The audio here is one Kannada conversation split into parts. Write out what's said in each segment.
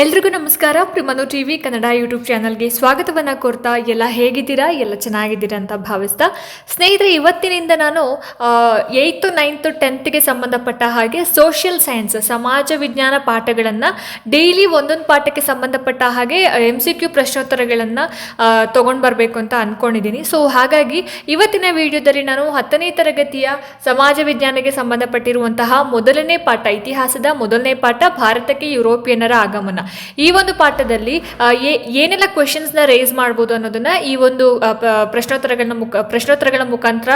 ಎಲ್ರಿಗೂ ನಮಸ್ಕಾರ. ಪ್ರಿಮನು ಟಿವಿ ಕನ್ನಡ ಯೂಟ್ಯೂಬ್ ಚಾನಲ್ಗೆ ಸ್ವಾಗತವನ್ನು ಕೋರ್ತಾ ಎಲ್ಲ ಹೇಗಿದ್ದೀರಾ? ಎಲ್ಲ ಚೆನ್ನಾಗಿದ್ದೀರಾ ಅಂತ ಭಾವಿಸ್ತಾ ಸ್ನೇಹಿತರೆ, ಇವತ್ತಿನಿಂದ ನಾನು ಏಯ್ತು, ನೈನ್ತು, ಟೆಂತ್ಗೆ ಸಂಬಂಧಪಟ್ಟ ಹಾಗೆ ಸೋಷಿಯಲ್ ಸೈನ್ಸ್, ಸಮಾಜ ವಿಜ್ಞಾನ ಪಾಠಗಳನ್ನು, ಡೈಲಿ ಒಂದೊಂದು ಪಾಠಕ್ಕೆ ಸಂಬಂಧಪಟ್ಟ ಹಾಗೆ ಎಂ ಸಿ ಕ್ಯೂ ಪ್ರಶ್ನೋತ್ತರಗಳನ್ನು ತೊಗೊಂಡು ಬರಬೇಕು ಅಂತ ಅಂದ್ಕೊಂಡಿದ್ದೀನಿ ಸೊ ಹಾಗಾಗಿ ಇವತ್ತಿನ ವಿಡಿಯೋದಲ್ಲಿ ನಾನು ಹತ್ತನೇ ತರಗತಿಯ ಸಮಾಜ ವಿಜ್ಞಾನಕ್ಕೆ ಸಂಬಂಧಪಟ್ಟಿರುವಂತಹ ಮೊದಲನೇ ಪಾಠ, ಇತಿಹಾಸದ ಮೊದಲನೇ ಪಾಠ, ಭಾರತಕ್ಕೆ ಯುರೋಪಿಯನ್ನರ ಆಗಮನ. ಈ ಒಂದು ಪಾಠದಲ್ಲಿ ಏನೆಲ್ಲ ಕ್ವೆಶನ್ಸ್ನ ರೇಸ್ ಮಾಡ್ಬೋದು ಅನ್ನೋದನ್ನ ಈ ಒಂದು ಪ್ರಶ್ನೋತ್ತರಗಳ ಮುಖ, ಪ್ರಶ್ನೋತ್ತರಗಳ ಮುಖಾಂತರ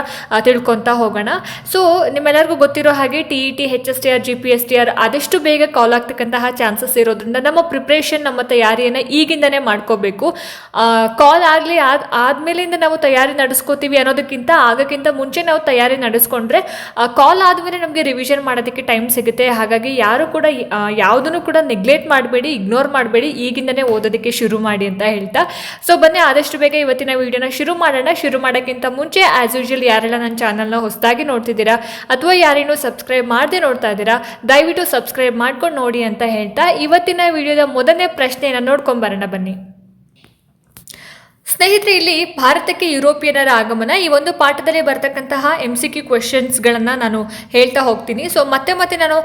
ತಿಳ್ಕೊಂತಾ ಹೋಗೋಣ. ಸೊ ನಿಮ್ಮೆಲ್ಲರಿಗೂ ಗೊತ್ತಿರೋ ಹಾಗೆ T E T H S T R G P S T R ಆದಷ್ಟು ಬೇಗ ಕಾಲ್ ಆಗ್ತಕ್ಕಂತಹ ಚಾನ್ಸಸ್ ಇರೋದ್ರಿಂದ ನಮ್ಮ ಪ್ರಿಪ್ರೇಷನ್ ನಮ್ಮ ತಯಾರಿಯನ್ನು ಈಗಿಂದನೇ ಮಾಡ್ಕೋಬೇಕು. ಕಾಲ್ ಆಗಲಿ ಆದ, ಆದ್ಮೇಲಿಂದ ನಾವು ತಯಾರಿ ನಡೆಸ್ಕೋತೀವಿ ಅನ್ನೋದಕ್ಕಿಂತ ಆಗಕ್ಕಿಂತ ಮುಂಚೆ ನಾವು ತಯಾರಿ ನಡೆಸ್ಕೊಂಡ್ರೆ ಕಾಲ್ ಆದಮೇಲೆ ನಮಗೆ ರಿವಿಷನ್ ಮಾಡೋದಕ್ಕೆ ಟೈಮ್ ಸಿಗುತ್ತೆ. ಹಾಗಾಗಿ ಯಾರು ಕೂಡ ಯಾವುದನ್ನು ಕೂಡ ನೆಗ್ಲೆಕ್ಟ್ ಮಾಡಬೇಡಿ. ಇಗ್ನೋರ್ ಮಾಡಬೇಡಿ, ಈಗಿಂದನೇ ಓದೋದಕ್ಕೆ ಶುರು ಮಾಡಿ ಅಂತ ಹೇಳ್ತಾ. ಸೊ ಬನ್ನಿ, ಆದಷ್ಟು ಬೇಗ ಇವತ್ತಿನ ವಿಡಿಯೋನ ಶುರು ಮಾಡೋಣ. ಶುರು ಮಾಡೋಕ್ಕಿಂತ ಮುಂಚೆ ಆ್ಯಸ್ ಯೂಶುವಲ್ ಯಾರೆಲ್ಲ ನನ್ನ ಚಾನಲ್ನ ಹೊಸದಾಗಿ ನೋಡ್ತಿದ್ದೀರಾ ಅಥವಾ ಯಾರೇನೂ ಸಬ್ಸ್ಕ್ರೈಬ್ ಮಾಡದೆ ನೋಡ್ತಾ ಇದ್ದೀರಾ, ದಯವಿಟ್ಟು ಸಬ್ಸ್ಕ್ರೈಬ್ ಮಾಡ್ಕೊಂಡು ನೋಡಿ ಅಂತ ಹೇಳ್ತಾ. ಇವತ್ತಿನ ವಿಡಿಯೋದ ಮೊದಲನೇ ಪ್ರಶ್ನೆಯನ್ನು ನೋಡ್ಕೊಂಬರೋಣ ಬನ್ನಿ. ಸ್ನೇಹಿತರೆ, ಇಲ್ಲಿ ಭಾರತಕ್ಕೆ ಯುರೋಪಿಯನರ ಆಗಮನ ಈ ಒಂದು ಪಾಠದಲ್ಲಿ ಬರ್ತಕ್ಕಂತಹ ಎಂ ಸಿ ಕ್ಯೂ ಕ್ವೆಶನ್ಸ್ಗಳನ್ನು ನಾನು ಹೇಳ್ತಾ ಹೋಗ್ತೀನಿ. ಸೊ ಮತ್ತೆ ಮತ್ತೆ ನಾನು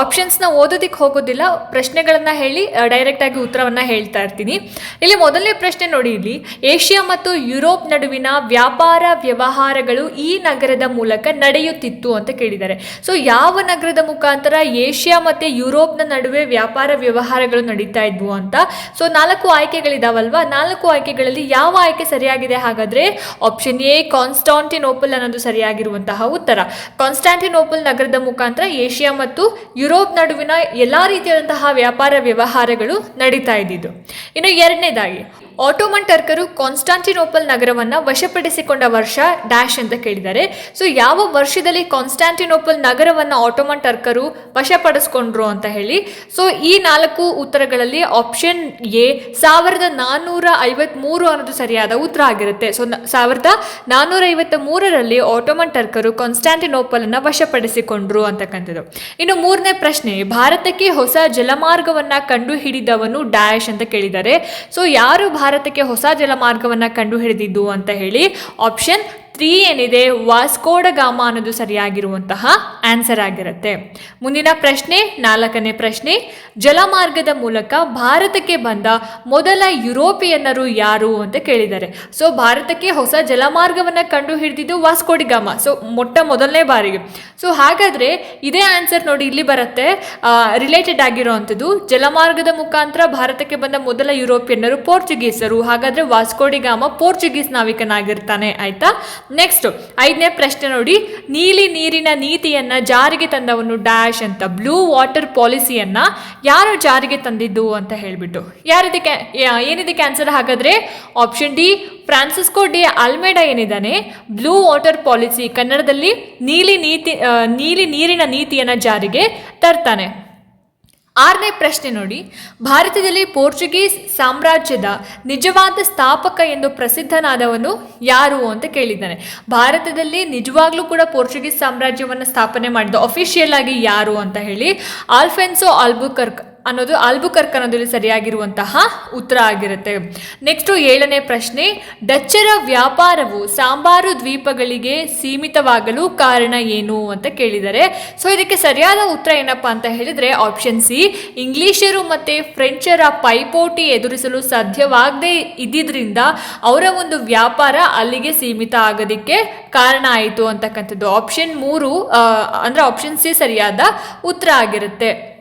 ಆಪ್ಷನ್ಸ್ನ ಓದೋದಕ್ಕೆ ಹೋಗೋದಿಲ್ಲ. ಪ್ರಶ್ನೆಗಳನ್ನು ಹೇಳಿ ಡೈರೆಕ್ಟಾಗಿ ಉತ್ತರವನ್ನು ಹೇಳ್ತಾ ಇರ್ತೀನಿ. ಇಲ್ಲಿ ಮೊದಲನೇ ಪ್ರಶ್ನೆ ನೋಡಿ, ಇಲ್ಲಿ ಏಷ್ಯಾ ಮತ್ತು ಯುರೋಪ್ ನಡುವಿನ ವ್ಯಾಪಾರ ವ್ಯವಹಾರಗಳು ಈ ನಗರದ ಮೂಲಕ ನಡೆಯುತ್ತಿತ್ತು ಅಂತ ಕೇಳಿದ್ದಾರೆ. ಸೊ ಯಾವ ನಗರದ ಮುಖಾಂತರ ಏಷ್ಯಾ ಮತ್ತು ಯುರೋಪ್ನ ನಡುವೆ ವ್ಯಾಪಾರ ವ್ಯವಹಾರಗಳು ನಡೀತಾ ಇದ್ವು ಅಂತ? ಸೊ ನಾಲ್ಕು ಆಯ್ಕೆಗಳಿದಾವಲ್ವಾ? ನಾಲ್ಕು ಆಯ್ಕೆಗಳಲ್ಲಿ ಯಾವ ಆಯ್ಕೆ ಸರಿಯಾಗಿದೆ ಹಾಗಾದ್ರೆ ಆಪ್ಷನ್ ಎ ಕಾನ್ಸ್ಟಾಂಟಿನೋಪಲ್ ಅನ್ನೋದು ಸರಿಯಾಗಿರುವಂತಹ ಉತ್ತರ. ಕಾನ್ಸ್ಟಾಂಟಿನೋಪಲ್ ನಗರದ ಮುಖಾಂತರ ಏಷ್ಯಾ ಮತ್ತು ಯುರೋಪ್ ನಡುವಿನ ಎಲ್ಲಾ ರೀತಿಯಾದಂತಹ ವ್ಯಾಪಾರ ವ್ಯವಹಾರಗಳು ನಡೀತಾ ಇದ್ದಿದ್ದು. ಇನ್ನು ಎರಡನೇದಾಗಿ ಆಟೋಮನ್ ಟರ್ಕರು ಕಾನ್ಸ್ಟಾಂಟಿನೋಪಲ್ ನಗರವನ್ನು ವಶಪಡಿಸಿಕೊಂಡ ವರ್ಷ ಡ್ಯಾಶ್ ಅಂತ ಕೇಳಿದ್ದಾರೆ. ಸೊ ಯಾವ ವರ್ಷದಲ್ಲಿ ಕಾನ್ಸ್ಟಾಂಟಿನೋಪಲ್ ನಗರವನ್ನು ಆಟೋಮನ್ ಟರ್ಕರು ವಶಪಡಿಸ್ಕೊಂಡ್ರು ಅಂತ ಹೇಳಿ. ಸೊ ಈ ನಾಲ್ಕು ಉತ್ತರಗಳಲ್ಲಿ ಆಪ್ಷನ್ ಎ, ಸಾವಿರದ ನಾನ್ನೂರ ಐವತ್ಮೂರು ಅನ್ನೋದು ಸರಿಯಾದ ಉತ್ತರ ಆಗಿರುತ್ತೆ. ಸೊ ಸಾವಿರದ ನಾನ್ನೂರ ಐವತ್ತ ಮೂರರಲ್ಲಿ ಆಟೋಮನ್ ಟರ್ಕರು ಕಾನ್ಸ್ಟಾಂಟಿನೋಪಲ್ ಅನ್ನು ವಶಪಡಿಸಿಕೊಂಡ್ರು ಅಂತಕ್ಕಂಥದ್ದು ಇನ್ನು ಮೂರನೇ ಪ್ರಶ್ನೆ, ಭಾರತಕ್ಕೆ ಹೊಸ ಜಲಮಾರ್ಗವನ್ನ ಕಂಡುಹಿಡಿದವನು ಡ್ಯಾಶ್ ಅಂತ ಕೇಳಿದ್ದಾರೆ. ಸೊ ಯಾರು ಭಾರತಕ್ಕೆ ಹೊಸ ಜಲಮಾರ್ಗವನ್ನು ಕಂಡು ಹಿಡಿದಿದ್ದು ಅಂತ ಹೇಳಿ ಆಪ್ಷನ್ ತ್ರೀ ಏನಿದೆ ವಾಸ್ಕೋಡ ಗಾಮ ಅನ್ನೋದು ಸರಿಯಾಗಿರುವಂತಹ ಆನ್ಸರ್ ಆಗಿರುತ್ತೆ. ಮುಂದಿನ ಪ್ರಶ್ನೆ, ನಾಲ್ಕನೇ ಪ್ರಶ್ನೆ, ಜಲಮಾರ್ಗದ ಮೂಲಕ ಭಾರತಕ್ಕೆ ಬಂದ ಮೊದಲ ಯುರೋಪಿಯನ್ನರು ಯಾರು ಅಂತ ಕೇಳಿದ್ದಾರೆ. ಸೊ ಭಾರತಕ್ಕೆ ಹೊಸ ಜಲಮಾರ್ಗವನ್ನು ಕಂಡು ಹಿಡಿದಿದ್ದು ವಾಸ್ಕೋಡಿ ಗಾಮ. ಸೊ ಮೊಟ್ಟ ಮೊದಲನೇ ಬಾರಿಗೆ. ಸೊ ಹಾಗಾದ್ರೆ ಇದೇ ಆನ್ಸರ್ ನೋಡಿ ಇಲ್ಲಿ ಬರುತ್ತೆ. ರಿಲೇಟೆಡ್ ಆಗಿರುವಂಥದ್ದು, ಜಲಮಾರ್ಗದ ಮುಖಾಂತರ ಭಾರತಕ್ಕೆ ಬಂದ ಮೊದಲ ಯುರೋಪಿಯನ್ನರು ಪೋರ್ಚುಗೀಸರು. ಹಾಗಾದ್ರೆ ವಾಸ್ಕೋಡಿ ಗಾಮ ಪೋರ್ಚುಗೀಸ್ ನಾವಿಕನಾಗಿರ್ತಾನೆ, ಆಯ್ತಾ? ನೆಕ್ಸ್ಟ್ ಐದನೇ ಪ್ರಶ್ನೆ ನೋಡಿ. ನೀಲಿ ನೀರಿನ ನೀತಿಯನ್ನ ಜಾರಿಗೆ ತಂದವನು ಡ್ಯಾಶ್ ಅಂತ. ಬ್ಲೂ ವಾಟರ್ ಪಾಲಿಸಿಯನ್ನು ಯಾರು ಜಾರಿಗೆ ತಂದಿದ್ದು ಅಂತ ಹೇಳ್ಬಿಟ್ಟು. ಯಾರಿದಕ್ಕೆ ಏನಿದಕ್ಕೆ ಆನ್ಸರ್ ಹಾಗಾದ್ರೆ? Option D Francisco de Almeida ಏನಿದ್ದಾನೆ? Blue water policy ಕನ್ನಡದಲ್ಲಿ ನೀಲಿ ನೀತಿ ನೀಲಿ ನೀರಿನ ನೀತಿಯನ್ನ ಜಾರಿಗೆ ತರ್ತಾನೆ. ಆರನೇ ಪ್ರಶ್ನೆ ನೋಡಿ. ಭಾರತದಲ್ಲಿ ಪೋರ್ಚುಗೀಸ್ ಸಾಮ್ರಾಜ್ಯದ ನಿಜವಾದ ಸ್ಥಾಪಕ ಎಂದು ಪ್ರಸಿದ್ಧನಾದವನು ಯಾರು ಅಂತ ಕೇಳಿದ್ದಾನೆ. ಭಾರತದಲ್ಲಿ ನಿಜವಾಗ್ಲೂ ಕೂಡ ಪೋರ್ಚುಗೀಸ್ ಸಾಮ್ರಾಜ್ಯವನ್ನು ಸ್ಥಾಪನೆ ಮಾಡಿದ ಅಫಿಷಿಯಲ್ ಆಗಿ ಯಾರು ಅಂತ ಹೇಳಿ, ಆಲ್ಫೆನ್ಸೋ ಆಲ್ಬುಕರ್ಕ್ ಅನ್ನೋದು ಆಲ್ಬುಕರ್ಕ್ ಅನ್ನೋದ್ರಲ್ಲಿ ಸರಿಯಾಗಿರುವಂತಹ ಉತ್ತರ ಆಗಿರುತ್ತೆ. ನೆಕ್ಸ್ಟು ಏಳನೇ ಪ್ರಶ್ನೆ, ಡಚ್ಚರ ವ್ಯಾಪಾರವು ಸಾಂಬಾರು ದ್ವೀಪಗಳಿಗೆ ಸೀಮಿತವಾಗಲು ಕಾರಣ ಏನು ಅಂತ ಕೇಳಿದ್ದಾರೆ ಸೊ ಇದಕ್ಕೆ ಸರಿಯಾದ ಉತ್ತರ ಏನಪ್ಪ ಅಂತ ಹೇಳಿದ್ರೆ ಆಪ್ಷನ್ ಸಿ ಇಂಗ್ಲಿಷರು ಮತ್ತೆ ಫ್ರೆಂಚರ ಪೈಪೋಟಿ ಎದುರಿಸಲು ಸಾಧ್ಯವಾಗದೇ ಇದ್ದಿದ್ರಿಂದ ಅವರ ಒಂದು ವ್ಯಾಪಾರ ಅಲ್ಲಿಗೆ ಸೀಮಿತ ಆಗೋದಕ್ಕೆ ಕಾರಣ ಆಯಿತು ಅಂತಕ್ಕಂಥದ್ದು. ಆಪ್ಷನ್ ಮೂರು ಅಂದ್ರೆ ಆಪ್ಷನ್ ಸಿ ಸರಿಯಾದ ಉತ್ತರ ಆಗಿರುತ್ತೆ.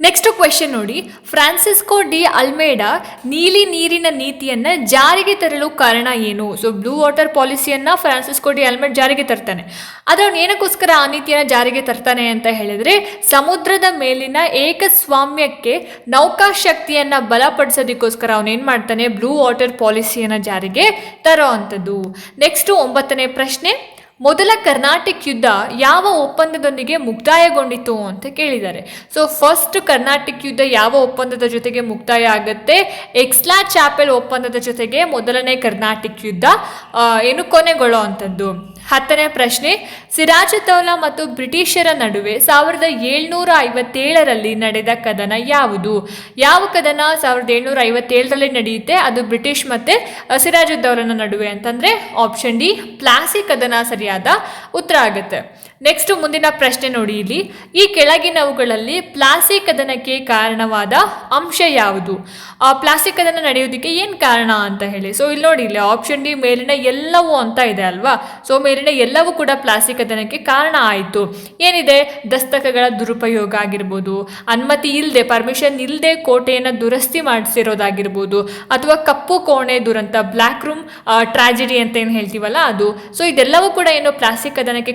ನೆಕ್ಸ್ಟ್ ಕ್ವೆಶನ್ ನೋಡಿ. ಫ್ರಾನ್ಸಿಸ್ಕೋ ಡಿ ಅಲ್ಮೇಡಾ ನೀಲಿ ನೀರಿನ ನೀತಿಯನ್ನ ಜಾರಿಗೆ ತರಲು ಕಾರಣ ಏನು? ಸೊ ಬ್ಲೂ ವಾಟರ್ ಪಾಲಿಸಿಯನ್ನು ಫ್ರಾನ್ಸಿಸ್ಕೋ ಡಿ ಅಲ್ಮೇಡ್ ಜಾರಿಗೆ ತರ್ತಾನೆ. ಅದನ್ನು ಅವ್ನು ಏನಕ್ಕೋಸ್ಕರ ಆ ನೀತಿಯನ್ನು ಜಾರಿಗೆ ತರ್ತಾನೆ ಅಂತ ಹೇಳಿದ್ರೆ, ಸಮುದ್ರದ ಮೇಲಿನ ಏಕಸ್ವಾಮ್ಯಕ್ಕೆ ನೌಕಾಶಕ್ತಿಯನ್ನು ಬಲಪಡಿಸೋದಕ್ಕೋಸ್ಕರ ಏನು ಮಾಡ್ತಾನೆ? ಬ್ಲೂ ವಾಟರ್ ಪಾಲಿಸಿಯನ್ನು ಜಾರಿಗೆ ತರೋ ಅಂಥದ್ದು. ನೆಕ್ಸ್ಟ್ ಒಂಬತ್ತನೇ ಪ್ರಶ್ನೆ. ಮೊದಲ ಕರ್ನಾಟಕ ಯುದ್ಧ ಯಾವ ಒಪ್ಪಂದದೊಂದಿಗೆ ಮುಕ್ತಾಯಗೊಂಡಿತು ಅಂತ ಕೇಳಿದ್ದಾರೆ. ಸೊ ಫಸ್ಟ್ ಕರ್ನಾಟಕ ಯುದ್ಧ ಯಾವ ಒಪ್ಪಂದದ ಜೊತೆಗೆ ಮುಕ್ತಾಯ ಆಗುತ್ತೆ? ಎಕ್ಸ್ಲಾ ಚಾಪೆಲ್ ಒಪ್ಪಂದದ ಜೊತೆಗೆ ಮೊದಲನೇ ಕರ್ನಾಟಕ ಯುದ್ಧ ಏನು ಕೊನೆಗೊಳ್ಳೋ ಅಂಥದ್ದು? ಹತ್ತನೇ ಪ್ರಶ್ನೆ ಸಿರಾಜುದ್ದೌಲಾ ಮತ್ತು ಬ್ರಿಟಿಷರ ನಡುವೆ ಸಾವಿರದ ಏಳ್ನೂರ ಐವತ್ತೇಳರಲ್ಲಿ ನಡೆದ ಕದನ ಯಾವುದು? ಯಾವ ಕದನ ಸಾವಿರದ ಏಳ್ನೂರ ಐವತ್ತೇಳರಲ್ಲಿ ನಡೆಯುತ್ತೆ? ಅದು ಬ್ರಿಟಿಷ್ ಮತ್ತೆ ಸಿರಾಜುದ್ದೌಲನ ನಡುವೆ ಅಂತಂದ್ರೆ ಆಪ್ಷನ್ ಡಿ, ಪ್ಲಾಸಿ ಕದನ ಸರಿಯಾದ ಉತ್ತರ ಆಗುತ್ತೆ. ನೆಕ್ಸ್ಟ್ ಮುಂದಿನ ಪ್ರಶ್ನೆ ನೋಡಿ ಇಲ್ಲಿ. ಈ ಕೆಳಗಿನವುಗಳಲ್ಲಿ ಪ್ಲಾಸ್ಟಿಕ್ ಕದನಕ್ಕೆ ಕಾರಣವಾದ ಅಂಶ ಯಾವುದು? ಆ ಪ್ಲಾಸ್ಟಿಕ್ ಕದನ ನಡೆಯೋದಕ್ಕೆ ಏನು ಕಾರಣ ಅಂತ ಹೇಳಿ. ಸೊ ಇಲ್ಲಿ ನೋಡಿ, ಇಲ್ಲಿ ಆಪ್ಷನ್ ಡಿ ಮೇಲಿನ ಎಲ್ಲವೂ ಅಂತ ಇದೆ ಅಲ್ವಾ? ಸೊ ಮೇಲಿನ ಎಲ್ಲವೂ ಕೂಡ ಪ್ಲಾಸ್ಟಿಕ್ ಕದನಕ್ಕೆ ಕಾರಣ ಆಯಿತು. ಏನಿದೆ? ದಸ್ತಕಗಳ ದುರುಪಯೋಗ ಆಗಿರ್ಬೋದು, ಅನುಮತಿ ಇಲ್ಲದೆ ಪರ್ಮಿಷನ್ ಇಲ್ಲದೆ ಕೋಟೆಯನ್ನು ದುರಸ್ತಿ ಮಾಡಿಸಿರೋದಾಗಿರ್ಬೋದು, ಅಥವಾ ಕಪ್ಪು ಕೋಣೆ ದುರಂತ ಬ್ಲ್ಯಾಕ್ ರೂಮ್ ಟ್ರಾಜಿಡಿ ಅಂತ ಏನು ಹೇಳ್ತೀವಲ್ಲ ಅದು. ಸೊ ಇದೆಲ್ಲವೂ ಕೂಡ ಏನು ಪ್ಲಾಸ್ಟಿಕ್ ಕದನಕ್ಕೆ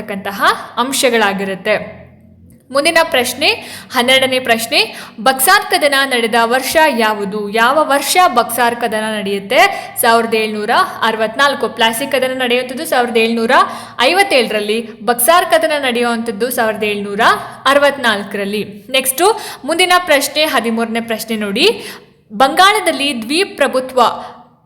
ಕಾರಣವಾಗಿರ್ತಕ್ಕಂತಹ ಅಂಶಗಳಾಗಿರುತ್ತೆ. ಮುಂದಿನ ಪ್ರಶ್ನೆ, ಹನ್ನೆರಡನೇ ಪ್ರಶ್ನೆ ಬಕ್ಸಾರ್ ಕದನ ನಡೆದ ವರ್ಷ ಯಾವುದು? ಯಾವ ವರ್ಷ ಬಕ್ಸಾರ್ ಕದನ ನಡೆಯುತ್ತೆ? ಸಾವಿರದ ಏಳ್ನೂರ ಅರವತ್ನಾಲ್ಕು. ಪ್ಲಾಸ್ಟಿಕ್ ಕದನ ನಡೆಯುವಂಥದ್ದು ಸಾವಿರದ ಏಳ್ನೂರ ಐವತ್ತೇಳರಲ್ಲಿ. ಬಕ್ಸಾರ್ ಕದನ ನಡೆಯುವಂಥದ್ದು ಸಾವಿರದ ಏಳ್ನೂರ ಅರವತ್ನಾಲ್ಕರಲ್ಲಿ. ನೆಕ್ಸ್ಟು ಮುಂದಿನ ಪ್ರಶ್ನೆ, ಹದಿಮೂರನೇ ಪ್ರಶ್ನೆ ನೋಡಿ. ಬಂಗಾಳದಲ್ಲಿ ದ್ವಿಪ್ರಭುತ್ವ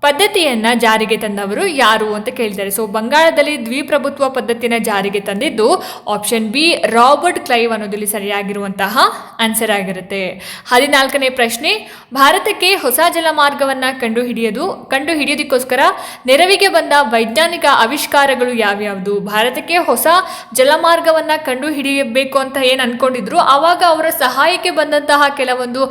ಪದ್ಧತಿಯನ್ನ ಜಾರಿಗೆ ತಂದವರು ಯಾರು ಅಂತ ಕೇಳಿದ್ದಾರೆ. ಸೊ ಬಂಗಾಳದಲ್ಲಿ ದ್ವಿಪ್ರಭುತ್ವ ಪದ್ಧತಿನ ಜಾರಿಗೆ ತಂದಿದ್ದು ಆಪ್ಷನ್ ಬಿ ರಾಬರ್ಟ್ ಕ್ಲೈವ್ ಅನ್ನೋದಲ್ಲಿ ಸರಿಯಾಗಿರುವಂತಹ ಆನ್ಸರ್ ಆಗಿರುತ್ತೆ. ಹದಿನಾಲ್ಕನೇ ಪ್ರಶ್ನೆ, ಭಾರತಕ್ಕೆ ಹೊಸ ಜಲಮಾರ್ಗವನ್ನ ಕಂಡುಹಿಡಿಯೋದು ಕಂಡುಹಿಡಿಯೋದಕ್ಕೋಸ್ಕರ ನೆರವಿಗೆ ಬಂದ ವೈಜ್ಞಾನಿಕ ಆವಿಷ್ಕಾರಗಳು ಯಾವ್ಯಾವುದು? ಭಾರತಕ್ಕೆ ಹೊಸ ಜಲಮಾರ್ಗವನ್ನ ಕಂಡು ಹಿಡಿಯಬೇಕು ಅಂತ ಏನು ಅನ್ಕೊಂಡಿದ್ರು? ಆವಾಗ ಅವರ ಸಹಾಯಕ್ಕೆ ಬಂದಂತಹ ಕೆಲವೊಂದು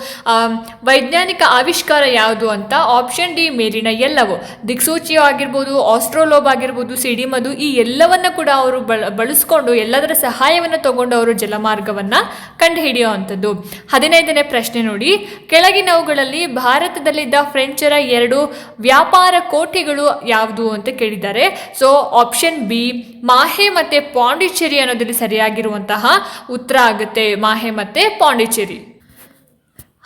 ವೈಜ್ಞಾನಿಕ ಆವಿಷ್ಕಾರ ಯಾವುದು ಅಂತ ಆಪ್ಷನ್ ಡಿ ಮೇಲಿನ ಎಲ್ಲವು. ದಿಕ್ಸೂಚಿ ಆಗಿರ್ಬೋದು, ಆಸ್ಟ್ರೋಲೋಬ್ ಆಗಿರ್ಬೋದು ಸಿಡಿಮದು ಈ ಎಲ್ಲವನ್ನು ಕೂಡ ಅವರು ಬಳ, ಬಳಸ್ಕೊಂಡು ಎಲ್ಲದರ ಸಹಾಯವನ್ನು ತಗೊಂಡು ಅವರು ಜಲಮಾರ್ಗವನ್ನ ಕಂಡುಹಿಡಿಯುವಂಥದ್ದು. ಹದಿನೈದನೇ ಪ್ರಶ್ನೆ ನೋಡಿ. ಕೆಳಗಿನವುಗಳಲ್ಲಿ ಭಾರತದಲ್ಲಿದ್ದ ಫ್ರೆಂಚರ ಎರಡು ವ್ಯಾಪಾರ ಕೋಟೆಗಳು ಯಾವುದು ಅಂತ ಕೇಳಿದ್ದಾರೆ. ಸೊ ಆಪ್ಷನ್ ಬಿ ಮಾಹೆ ಮತ್ತೆ ಪಾಂಡಿಚೇರಿ ಅನ್ನೋದ್ರಲ್ಲಿ ಸರಿಯಾಗಿರುವಂತಹ ಉತ್ತರ ಆಗುತ್ತೆ ಮಾಹೆ ಮತ್ತೆ ಪಾಂಡಿಚೇರಿ.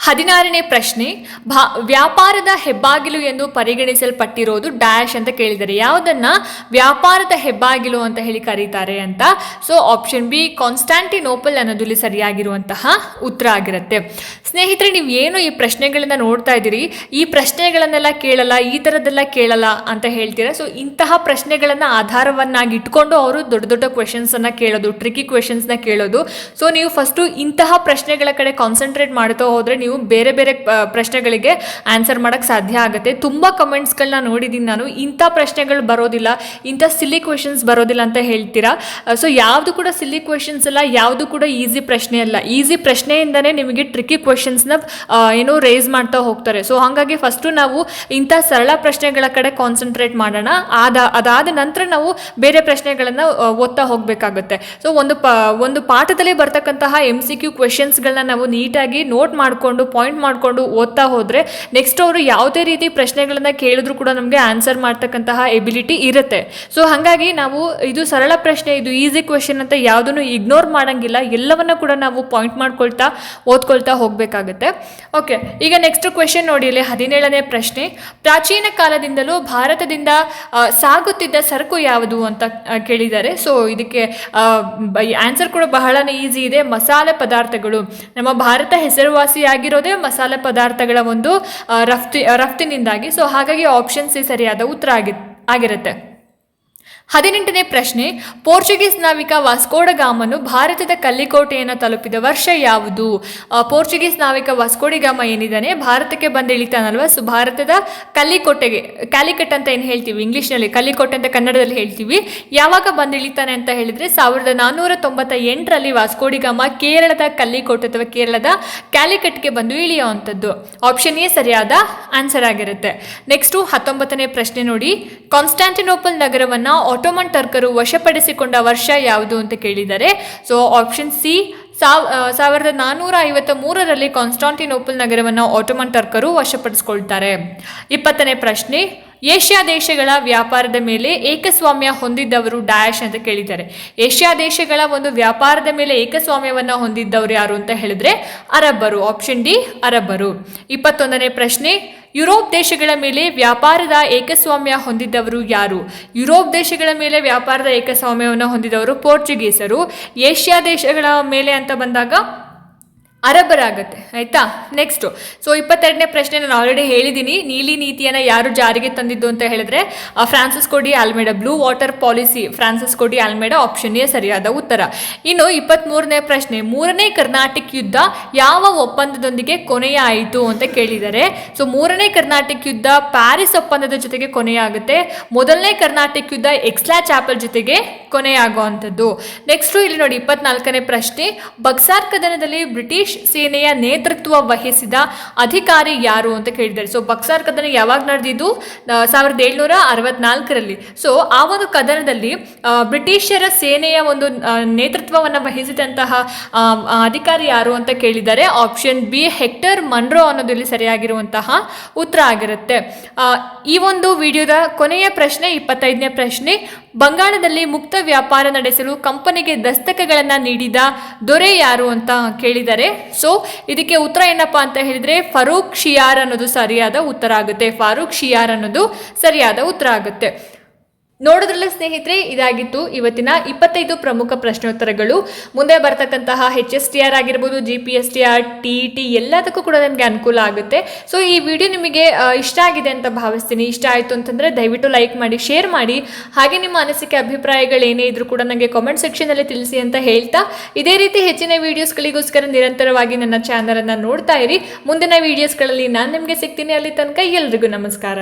ಹದಿನಾರನೇ ಪ್ರಶ್ನೆ, ಭಾ, ವ್ಯಾಪಾರದ ಹೆಬ್ಬಾಗಿಲು ಎಂದು ಪರಿಗಣಿಸಲ್ಪಟ್ಟಿರೋದು ಡ್ಯಾಶ್ ಅಂತ ಕೇಳಿದ್ದಾರೆ. ಯಾವುದನ್ನ? ವ್ಯಾಪಾರದ ಹೆಬ್ಬಾಗಿಲು ಅಂತ ಹೇಳಿ ಕರೀತಾರೆ ಅಂತ. ಸೊ ಆಪ್ಷನ್ ಬಿ ಕಾನ್ಸ್ಟಾಂಟಿನೋಪಲ್ ಅನ್ನೋದಲ್ಲಿ ಸರಿಯಾಗಿರುವಂತಹ ಉತ್ತರ ಆಗಿರುತ್ತೆ. ಸ್ನೇಹಿತರೆ, ನೀವು ಏನು ಈ ಪ್ರಶ್ನೆಗಳನ್ನ ನೋಡ್ತಾ ಇದ್ದೀರಿ? ಈ ಪ್ರಶ್ನೆಗಳನ್ನೆಲ್ಲ ಕೇಳಲ್ಲ, ಈ ಥರದ್ದೆಲ್ಲ ಕೇಳಲ್ಲ ಅಂತ ಹೇಳ್ತೀರಾ? ಸೊ ಇಂತಹ ಪ್ರಶ್ನೆಗಳನ್ನು ಆಧಾರವನ್ನಾಗಿ ಇಟ್ಕೊಂಡು ಅವರು ದೊಡ್ಡ ದೊಡ್ಡ ಕ್ವೆಶನ್ಸನ್ನು ಕೇಳೋದು ಟ್ರಿಕಿ ಕ್ವೆಶನ್ಸ್ನ ಕೇಳೋದು. ಸೊ ನೀವು ಫಸ್ಟು ಇಂತಹ ಪ್ರಶ್ನೆಗಳ ಕಡೆ ಕಾನ್ಸಂಟ್ರೇಟ್ ಮಾಡ್ತಾ ಹೋದರೆ ನೀವು ಬೇರೆ ಬೇರೆ ಪ್ರಶ್ನೆಗಳಿಗೆ ಆನ್ಸರ್ ಮಾಡೋಕ್ಕೆ ಸಾಧ್ಯ ಆಗುತ್ತೆ. ತುಂಬ ಕಮೆಂಟ್ಸ್ಗಳನ್ನ ನೋಡಿದ್ದೀನಿ ನಾನು. ಇಂಥ ಪ್ರಶ್ನೆಗಳು ಬರೋದಿಲ್ಲ. ಇಂಥ ಸಿಲ್ಲಿ ಕ್ವೆಶನ್ಸ್ ಬರೋದಿಲ್ಲ ಅಂತ ಹೇಳ್ತೀರಾ? ಸೊ ಯಾವುದು ಕೂಡ ಸಿಲ್ಲಿ ಕ್ವೆಶನ್ಸ್ ಅಲ್ಲ, ಯಾವುದು ಕೂಡ ಈಸಿ ಪ್ರಶ್ನೆ ಅಲ್ಲ. ಈಸಿ ಪ್ರಶ್ನೆಯಿಂದನೇ ನಿಮಗೆ ಟ್ರಿಕಿ ಕ್ವೆಶನ್ಸ್ನ ಏನೋ ರೇಸ್ ಮಾಡ್ತಾ ಹೋಗ್ತಾರೆ. ಸೊ ಹಾಗಾಗಿ ಫಸ್ಟು ನಾವು ಇಂಥ ಸರಳ ಪ್ರಶ್ನೆಗಳ ಕಡೆ ಕಾನ್ಸಂಟ್ರೇಟ್ ಮಾಡೋಣ. ಆದ, ಅದಾದ ನಂತರ ನಾವು ಬೇರೆ ಪ್ರಶ್ನೆಗಳನ್ನು ಓದ್ತಾ ಹೋಗಬೇಕಾಗುತ್ತೆ. ಸೊ ಒಂದು ಪ, ಒಂದು ಪಾಠದಲ್ಲಿ ಬರ್ತಕ್ಕಂತಹ ಎಂ ಸಿ ಕ್ಯೂ ಕ್ವೆಶನ್ಸ್ಗಳನ್ನ ನಾವು ನೀಟಾಗಿ ನೋಟ್ ಮಾಡಿಕೊಂಡು ಪಾಯಿಂಟ್ ಮಾಡಿಕೊಂಡು ಓದ್ತಾ ಹೋದರೆ ನೆಕ್ಸ್ಟ್ ಅವರು ಯಾವುದೇ ರೀತಿ ಪ್ರಶ್ನೆಗಳನ್ನ ಕೇಳಿದ್ರು ಕೂಡ ನಮಗೆ ಆನ್ಸರ್ ಮಾಡ್ತಕ್ಕಂತಹ ಎಬಿಲಿಟಿ ಇರುತ್ತೆ. ಸೊ ಹಾಗಾಗಿ ನಾವು ಇದು ಸರಳ ಪ್ರಶ್ನೆ, ಇದು ಈಸಿ ಕ್ವೆಶನ್ ಅಂತ ಯಾವುದನ್ನು ಇಗ್ನೋರ್ ಮಾಡೋಂಗಿಲ್ಲ. ಎಲ್ಲವನ್ನ ಕೂಡ ನಾವು ಪಾಯಿಂಟ್ ಮಾಡ್ಕೊಳ್ತಾ, ಓದ್ಕೊಳ್ತಾ ಹೋಗಬೇಕಾಗುತ್ತೆ. ಓಕೆ ಈಗ ನೆಕ್ಸ್ಟ್ ಕ್ವೆಶನ್ ನೋಡಿ, ಇಲ್ಲಿ ಹದಿನೇಳನೇ ಪ್ರಶ್ನೆ. ಪ್ರಾಚೀನ ಕಾಲದಿಂದಲೂ ಭಾರತದಿಂದ ಸಾಗುತ್ತಿದ್ದ ಸರಕು ಯಾವುದು ಅಂತ ಕೇಳಿದ್ದಾರೆ. ಸೊ ಇದಕ್ಕೆ ಆನ್ಸರ್ ಕೂಡ ಬಹಳನೇ ಈಸಿ ಇದೆ. ಮಸಾಲೆ ಪದಾರ್ಥಗಳು. ನಮ್ಮ ಭಾರತ ಹೆಸರುವಾಸಿಯಾಗಿರೋದೇ ಮಸಾಲೆ ಪದಾರ್ಥಗಳ ಒಂದು ರಫ್ತಿ ರಫ್ತಿನಿಂದಾಗಿ. ಸೊ ಹಾಗಾಗಿ ಆಪ್ಷನ್ಸ್ ಸರಿಯಾದ ಉತ್ತರ ಆಗಿ ಆಗಿರುತ್ತೆ. ಹದಿನೆಂಟನೇ ಪ್ರಶ್ನೆ, ಪೋರ್ಚುಗೀಸ್ ನಾವಿಕ ವಾಸ್ಕೋಡಗಾಮನು ಭಾರತದ ಕಲ್ಲಿಕೋಟೆಯನ್ನು ತಲುಪಿದ ವರ್ಷ ಯಾವುದು? ಪೋರ್ಚುಗೀಸ್ ನಾವಿಕ ವಾಸ್ಕೋಡಿಗಾಮ ಏನಿದ್ದಾನೆ? ಭಾರತಕ್ಕೆ ಬಂದು ಇಳಿತಾನಲ್ವ? ಸೊ, ಭಾರತದ ಕಲ್ಲಿಕೋಟೆಗೆ, ಕ್ಯಾಲಿಕಟ್ ಅಂತ ಏನು ಹೇಳ್ತೀವಿ? ಇಂಗ್ಲೀಷ್ನಲ್ಲಿ ಕಲ್ಲಿಕೋಟೆ ಅಂತ ಕನ್ನಡದಲ್ಲಿ ಹೇಳ್ತೀವಿ. ಯಾವಾಗ ಬಂದು ಇಳಿತಾನೆ ಅಂತ ಹೇಳಿದರೆ ಸಾವಿರದ ನಾನ್ನೂರ ತೊಂಬತ್ತ ಎಂಟರಲ್ಲಿ ವಾಸ್ಕೋಡಿಗಾಮ ಕೇರಳದ ಕಲ್ಲಿಕೋಟೆ ಅಥವಾ ಕೇರಳದ ಕ್ಯಾಲಿಕಟ್ಗೆ ಬಂದು ಇಳಿಯುವಂಥದ್ದು. ಆಪ್ಷನ್ ಎ ಸರಿಯಾದ ಆನ್ಸರ್ ಆಗಿರುತ್ತೆ. ನೆಕ್ಸ್ಟು ಹತ್ತೊಂಬತ್ತನೇ ಪ್ರಶ್ನೆ ನೋಡಿ. ಕಾನ್ಸ್ಟಾಂಟಿನೋಪಲ್ ನಗರವನ್ನು ಆಟೋಮನ್ ಟರ್ಕರು ವಶಪಡಿಸಿಕೊಂಡ ವರ್ಷ ಯಾವುದು ಅಂತ ಕೇಳಿದ್ದಾರೆ ಸೊ ಆಪ್ಷನ್ ಸಿ ಸಾವ್ ಸಾವಿರದ ನಾನ್ನೂರ ಐವತ್ತ ಮೂರರಲ್ಲಿ ಕಾನ್ಸ್ಟಾಂಟಿನೋಪಲ್ ನಗರವನ್ನು ಆಟೋಮನ್ ಟರ್ಕರು ವಶಪಡಿಸಿಕೊಳ್ತಾರೆ. ಇಪ್ಪತ್ತನೇ ಪ್ರಶ್ನೆ ಏಷ್ಯಾ ದೇಶಗಳ ವ್ಯಾಪಾರದ ಮೇಲೆ ಏಕಸ್ವಾಮ್ಯ ಹೊಂದಿದ್ದವರು ಡ್ಯಾಶ್ ಅಂತ ಕೇಳಿದ್ದಾರೆ. ಏಷ್ಯಾ ದೇಶಗಳ ಒಂದು ವ್ಯಾಪಾರದ ಮೇಲೆ ಏಕಸ್ವಾಮ್ಯವನ್ನು ಹೊಂದಿದ್ದವರು ಯಾರು ಅಂತ ಹೇಳಿದ್ರೆ ಅರಬ್ಬರು ಆಪ್ಷನ್ ಡಿ ಅರಬ್ಬರು. ಇಪ್ಪತ್ತೊಂದನೇ ಪ್ರಶ್ನೆ, ಯುರೋಪ್ ದೇಶಗಳ ಮೇಲೆ ವ್ಯಾಪಾರದ ಏಕಸ್ವಾಮ್ಯ ಹೊಂದಿದ್ದವರು ಯಾರು? ಯುರೋಪ್ ದೇಶಗಳ ಮೇಲೆ ವ್ಯಾಪಾರದ ಏಕಸ್ವಾಮ್ಯವನ್ನು ಹೊಂದಿದವರು ಪೋರ್ಚುಗೀಸರು. ಏಷ್ಯಾ ದೇಶಗಳ ಮೇಲೆ ಅಂತ ಬಂದಾಗ ಅರಬರಾಗುತ್ತೆ ಆಯ್ತಾ? ನೆಕ್ಸ್ಟು ಸೊ ಇಪ್ಪತ್ತೆರಡನೇ ಪ್ರಶ್ನೆ ನಾನು ಆಲ್ರೆಡಿ ಹೇಳಿದ್ದೀನಿ ನೀಲಿ ನೀತಿಯನ್ನು ಯಾರು ಜಾರಿಗೆ ತಂದಿದ್ದು ಅಂತ ಹೇಳಿದ್ರೆ Francisco Almeida blue water policy Francisco Almeida option A ಸರಿಯಾದ ಉತ್ತರ. ಇನ್ನು ಇಪ್ಪತ್ತ್ಮೂರನೇ ಪ್ರಶ್ನೆ, ಮೂರನೇ ಕರ್ನಾಟಕ ಯುದ್ಧ ಯಾವ ಒಪ್ಪಂದದೊಂದಿಗೆ ಕೊನೆಯಾಯಿತು ಅಂತ ಕೇಳಿದ್ದಾರೆ ಸೊ ಮೂರನೇ ಕರ್ನಾಟಕ ಯುದ್ಧ ಪ್ಯಾರಿಸ್ ಒಪ್ಪಂದದ ಜೊತೆಗೆ ಕೊನೆಯಾಗುತ್ತೆ. ಮೊದಲನೇ ಕರ್ನಾಟಕ ಯುದ್ಧ ಎಕ್ಸ್ಲಾ ಚಾಪಲ್ ಜೊತೆಗೆ ಕೊನೆಯಾಗುವಂಥದ್ದು. ನೆಕ್ಸ್ಟು ಇಲ್ಲಿ ನೋಡಿ ಇಪ್ಪತ್ನಾಲ್ಕನೇ ಪ್ರಶ್ನೆ. ಬಕ್ಸಾರ್ ಕದನದಲ್ಲಿ ಬ್ರಿಟಿಷ್ ಸೇನೆಯ ನೇತೃತ್ವ ವಹಿಸಿದ ಅಧಿಕಾರಿ ಯಾರು ಅಂತ ಕೇಳಿದ್ದಾರೆ. ಸೊ ಬಕ್ಸಾರ್ ಕದನ ಯಾವಾಗ ನಡೆದಿದ್ದು? ಸಾವಿರದ ಏಳ್ನೂರ ಅರವತ್ನಾಲ್ಕರಲ್ಲಿ. ಸೊ ಆ ಒಂದು ಕದನದಲ್ಲಿ ಬ್ರಿಟಿಷರ ಸೇನೆಯ ಒಂದು ನೇತೃತ್ವವನ್ನು ವಹಿಸಿದಂತಹ ಅಧಿಕಾರಿ ಯಾರು ಅಂತ ಕೇಳಿದ್ದಾರೆ ಆಪ್ಷನ್ ಬಿ ಹೆಕ್ಟರ್ ಮನ್ರೋ ಅನ್ನೋದು ಇಲ್ಲಿ ಸರಿಯಾಗಿರುವಂತಹ ಉತ್ತರ ಆಗಿರುತ್ತೆ. ಈ ಒಂದು ವಿಡಿಯೋದ ಕೊನೆಯ ಪ್ರಶ್ನೆ, ಇಪ್ಪತ್ತೈದನೇ ಪ್ರಶ್ನೆ. ಬಂಗಾಳದಲ್ಲಿ ಮುಕ್ತ ವ್ಯಾಪಾರ ನಡೆಸಲು ಕಂಪನಿಗೆ ದಸ್ತಕಗಳನ್ನು ನೀಡಿದ ದೊರೆ ಯಾರು ಅಂತ ಕೇಳಿದ್ದಾರೆ ಸೊ, ಇದಕ್ಕೆ ಉತ್ತರ ಏನಪ್ಪಾ ಅಂತ ಹೇಳಿದ್ರೆ ಫರೂಕ್ ಶಿಯಾರ್ ಅನ್ನೋದು ಸರಿಯಾದ ಉತ್ತರ ಆಗುತ್ತೆ. ಫಾರೂಕ್ ಶಿಯಾರ್ ಅನ್ನೋದು ಸರಿಯಾದ ಉತ್ತರ ಆಗುತ್ತೆ. ನೋಡೋದ್ರಲ್ಲ ಸ್ನೇಹಿತರೆ, ಇದಾಗಿತ್ತು ಇವತ್ತಿನ ಇಪ್ಪತ್ತೈದು ಪ್ರಮುಖ ಪ್ರಶ್ನೋತ್ತರಗಳು. ಮುಂದೆ ಬರ್ತಕ್ಕಂತಹ ಹೆಚ್ ಎಸ್ ಟಿ ಆರ್ ಆಗಿರ್ಬೋದು G P S T R T T ಎಲ್ಲದಕ್ಕೂ ಕೂಡ ನಮಗೆ ಅನುಕೂಲ ಆಗುತ್ತೆ. ಸೊ ಈ ವಿಡಿಯೋ ನಿಮಗೆ ಇಷ್ಟ ಆಗಿದೆ ಅಂತ ಭಾವಿಸ್ತೀನಿ. ಇಷ್ಟ ಆಯಿತು ಅಂತಂದರೆ ದಯವಿಟ್ಟು ಲೈಕ್ ಮಾಡಿ ಶೇರ್ ಮಾಡಿ. ಹಾಗೆ ನಿಮ್ಮ ಅನಿಸಿಕೆ ಅಭಿಪ್ರಾಯಗಳೇನೇ ಇದ್ರೂ ಕೂಡ ನನಗೆ ಕಾಮೆಂಟ್ ಸೆಕ್ಷನಲ್ಲಿ ತಿಳಿಸಿ ಅಂತ ಹೇಳ್ತಾ. ಇದೇ ರೀತಿ ಹೆಚ್ಚಿನ ವೀಡಿಯೋಸ್ಗಳಿಗೋಸ್ಕರ ನಿರಂತರವಾಗಿ ನನ್ನ ಚಾನಲನ್ನು ನೋಡ್ತಾ ಇರಿ. ಮುಂದಿನ ವೀಡಿಯೋಸ್ಗಳಲ್ಲಿ ನಾನು ನಿಮಗೆ ಸಿಗ್ತೀನಿ ಅಲ್ಲಿ ತನಕ. ಎಲ್ರಿಗೂ ನಮಸ್ಕಾರ.